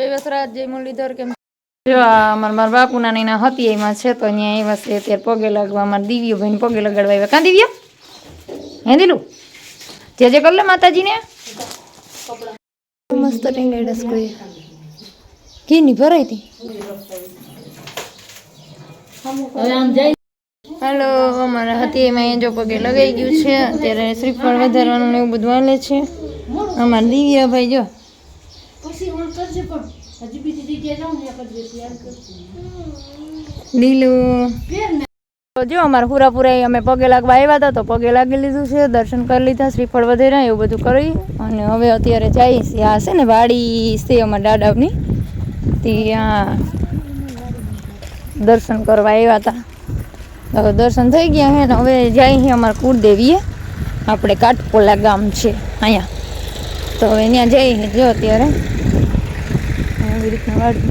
વસરાજ જય મુરલીધર કેમ જો આ અમારા મારા બાપુના ને હતી એમાં છે તો અહીંયા છે. અત્યારે પગે લાગવા અમારા દિવ્ય ભાઈને પગે લગાડવા આવ્યા કાં દિવ્ય? હે દીલું જે જે કર લે માતાજીને. મસ્ત ટેંગાડસ કોઈ. ઘીની ભરાઈ હતી. હાલો અમારા હતી એમાં જો પગે લગાઈ ગયું છે. અત્યારે શ્રીફળ વધારવાનું ને એવું બધું હાલે છે. અમારા લીલું તો જો અમારા પૂરાપુરા અમે પગે લાગવા આવ્યા હતા તો પગે લાગી લીધું છે દર્શન કરી લીધા શ્રીફળ વધેરા એવું બધું કરી. અને હવે અત્યારે જઈએ છીએ આ છે ને વાડી છે અમારા દાદાની. ત્યાં દર્શન કરવા આવ્યા હતા. હવે દર્શન થઈ ગયા હે ને હવે જાય છે અમારા કુળદેવીએ. આપણે કાટપોલા ગામ છે અહીંયા. તો હવે ત્યાં જઈએ જો અત્યારે. આવી રીતના વાડી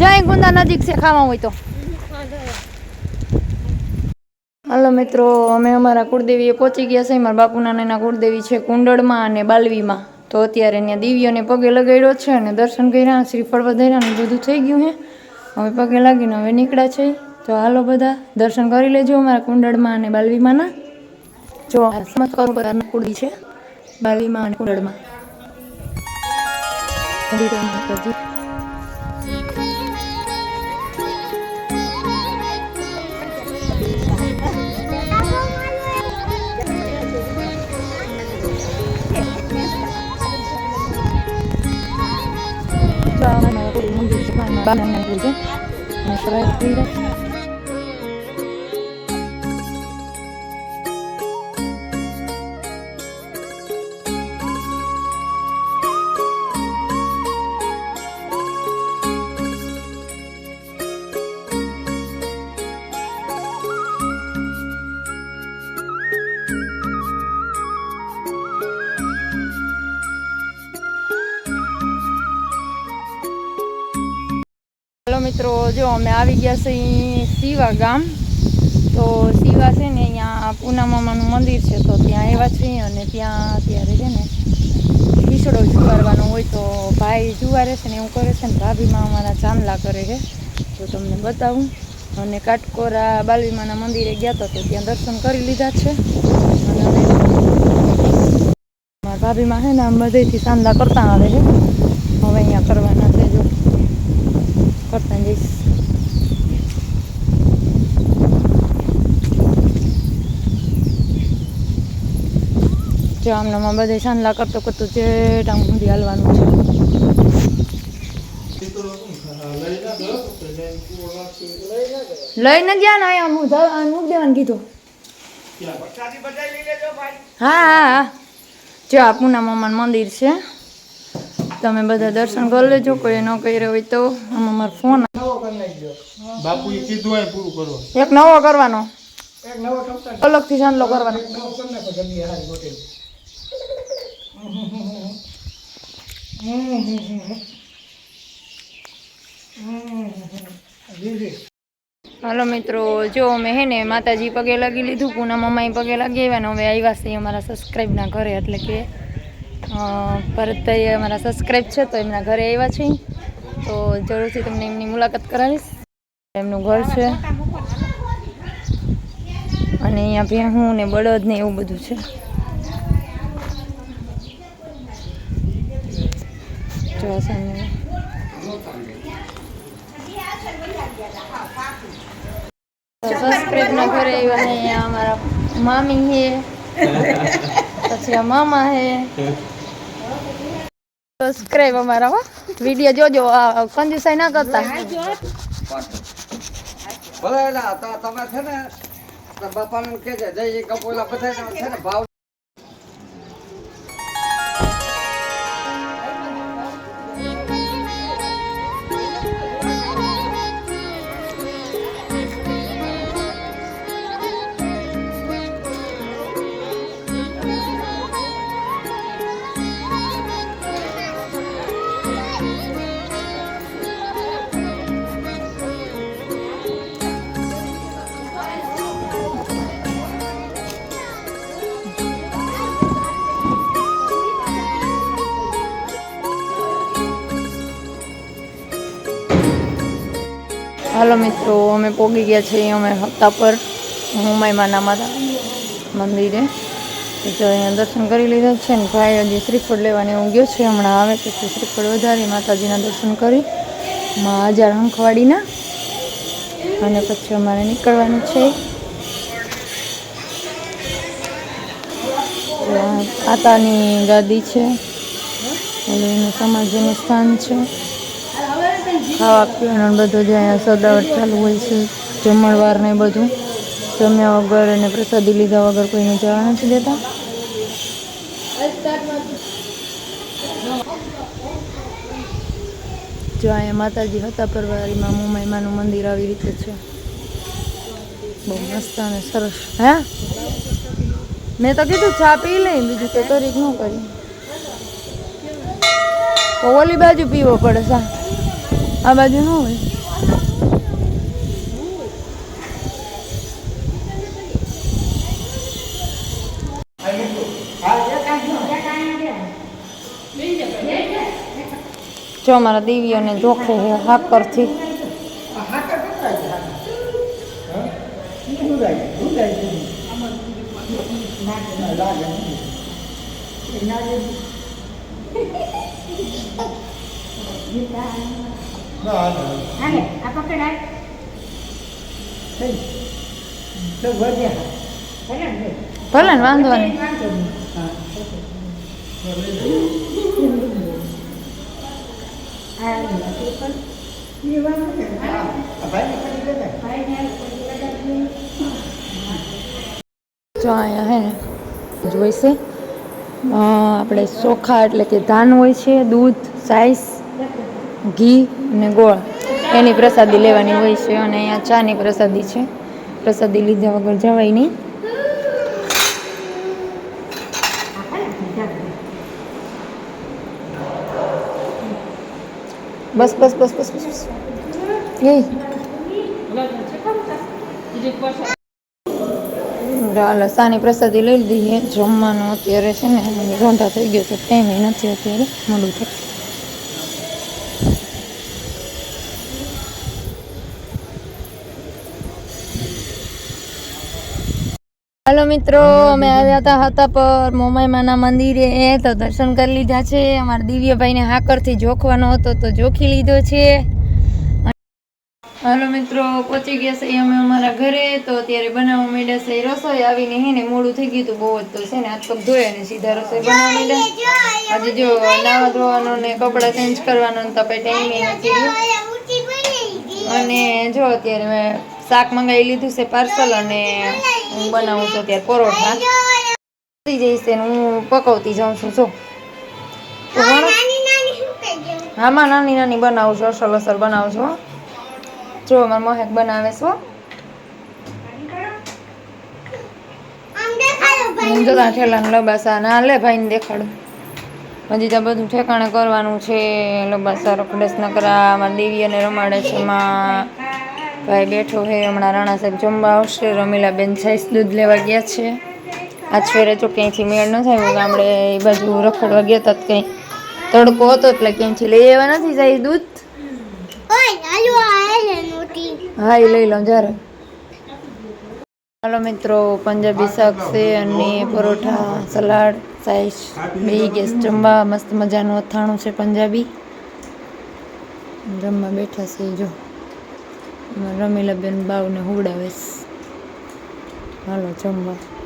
જાય ગુંદા નજીક છે ખાવા હોય તો. હાલો મિત્રો, અમે અમારા કુળદેવીએ પહોંચી ગયા છે મારા બાપુના નાના કુળદેવી છે કુંડળમાં અને બાલવીમાં. તો અત્યારે ત્યાં દિવ્યને પગે લગાડ્યો છે અને દર્શન કર્યા. શ્રીફળ વધાર્યા ને બધું થઈ ગયું છે હવે પગે લાગીને હવે નીકળ્યા છે. તો હાલો બધા, દર્શન કરી લેજો અમારા કુંડળમાં અને બાલવીમાંના. જો ચમત્કાર પ્રકારના કુળી છે. બાલવીમાં અને કુંડળમાં. Bye. મિત્રો, જો અમે આવી ગયા છીએ શિવા ગામ. તો શિવા છે ને અહીંયા પૂના મામાનું મંદિર છે, તો ત્યાં આવ્યા છીએ અને ત્યાં અત્યારે છે ને ખીચડો જુવારવાનો હોય તો ભાઈ જુવારે છે ને એવું કરે છે ને ભાભીમાં અમારા ચાંદલા કરે છે. તો તમને બતાવું. અને કાટકોરા બાલવીમાના મંદિરે ગયા હતા તો ત્યાં દર્શન કરી લીધા છે. અને ભાભીમાં છે ને આમ બધેથી ચાંદલા કરતા આવે છે. હવે અહીંયા કરવાના કરતા જઈશ જો આમનામાં બધે સાંજલા કરતો કરતો જે ટાંગ સુધી હાલવાનું છે. લઈને ગયા ને આયા હું મૂક દેવાનું કીધું. હા હા હા. જો આ પૂના મામાનું મંદિર છે. તમે બધા દર્શન કરી લેજો કોઈ ન કર્યો હોય તો. આમ મારો ફોન બાપુ કીધું હોય પૂરું કરો. એક નવો કરવાનો. અલગથી સાંજલો કરવાનો. હાલો મિત્રો જો અમે હે ને માતાજી પગે લાગી લીધું પૂના મમ્માએ પગે લાગી આવ્યા ને હવે આવ્યા છે અમારા સબસ્ક્રાઈબના ઘરે એટલે કે ભરતભાઈ અમારા સબસ્ક્રાઈબ છે તો એમના ઘરે આવ્યા છે. તો જરૂરથી તમને એમની મુલાકાત કરાવીશ. એમનું ઘર છે. અને અહીંયા ભેહું ને બળદ ને એવું બધું છે. જો સામે. ઘરે આવ્યા અહીંયા અમારા મામી છે પછી મામા હે. સબસ્ક્રાઈબ અમારા, હો. વીડિયો જોજો કંજુસાઈ ના કરતા. ભલે તમે છે ને બાપાને કે જય કપોલા બધા છે ને ભાવ હાલો મિત્રો, અમે પોગી ગયા છીએ અમે હપ્તા પર. હુમાઈમાના માતા મંદિરે. જો અહીંયા દર્શન કરી લીધા છે ને ભાઈ, હજી શ્રીફળ લેવાની હું ગયો છે, હમણાં આવે પછી શ્રીફળ વધારી, માતાજીના દર્શન કરી. માં હજાર હંખવાડીના. અને પછી અમારે નીકળવાનું છે. આ ગાદી છે. એનું સમાજનું સ્થાન છે. ખાવા પીવાનું બધું જે અહીંયા સદાવટ ચાલુ હોય છે જમણવાર ને બધું. જમ્યા વગર અને પ્રસાદી લીધા વગર કોઈને જવા નથી દેતા. જો અહીંયા માતાજી હતા પરવારીમાં મુંબઈમાંનું મંદિર આવી રીતે છે. બહુ મસ્ત અને સરસ. હે? મેં તો કીધું ચા પી લઈ બીજું તો કરી ન કરી. ઓલી બાજુ પીવો પડે સા આ બાજુ ન હોય જો અમારા દેવી અને જોખે છે હાકરથી. ના ના ભલે. ને વાંધો નહીં. જો અહીંયા હે ને જોઈશે આપણે ચોખા એટલે કે ધાન હોય છે દૂધ સાઈસ ઘી અને ગોળ. એની પ્રસાદી લેવાની હોય છે અને અહીંયા ચાની પ્રસાદી છે. પ્રસાદી લીધા વગર જવાય નહીં. બસ બસ બસ બસ બસ બસ. હાલો સાની પ્રસાદી લઈ લીધી જમવાનું અત્યારે છે ને રોંઢા થઈ ગયો છે. ટાઈમે નથી અત્યારે. મોડું થશે હાલો મિત્રો અમે આવ્યા હતા હતા પર મોમાઈમાના મંદિરે તો દર્શન કરી લીધા છે. અમારા દિવ્યભાઈને હાકરથી જોખવાનો હતો તો જોખી લીધો છે. હાલો મિત્રો પહોંચી ગયા છે અમે અમારા ઘરે. તો અત્યારે બનાવવા માંડ્યા છે રસોઈ. આવીને હે ને મોડું થઈ ગયું હતું બહુ જ તો છે ને હાથ પગ ધોયા ને સીધા રસોઈ બનાવવા માંડ્યા. આજે જો નાવા ધોવાનો ને કપડાં ચેન્જ કરવાનો ને તો આપણે ટાઈમે નથી અને જો અત્યારે શાક મંગાવી લીધું છે પાર્સલ અને હું બનાવું છું અત્યારે પરોઠા. થઈ જઈશ ને હું પકવતી જાઉં છું જો. આમાં નાની નાની બનાવું છું અસલ અસલ બનાવું છું જો મારા મહેક બનાવે છે હો. હું જોતા ઠેલાને લબાસા ના લે ભાઈને દેખાડું. હજી ત્યાં બધું ઠેકાણે કરવાનું છે લબાસા રખડસ નકરા દેવી અને રમાડે છે માં ભાઈ બેઠો હે હમણાં રાણા સાહેબ જમવા આવશે. રમીલાબેન છાઈસ દૂધ લેવા ગયા છે. ફેરે જો ક્યાંયથી મેળ ન થાય ગામડે એ બાજુ રખડવા ગયા હતા તો કંઈ તડકો હતો એટલે ક્યાંયથી લઈ આવ્યા નથી જાય દૂધ. હા એ લઈ લો જ્યારે ચાલો મિત્રો પંજાબી શાક છે અને પરોઠા સલાડ સાઈસ બે ગેસ જમવા. મસ્ત મજાનું અથાણું છે પંજાબી. જમવા બેઠા છે જો. રમીલાબેન બાવને હુવડાવે છે હાલો જમવા.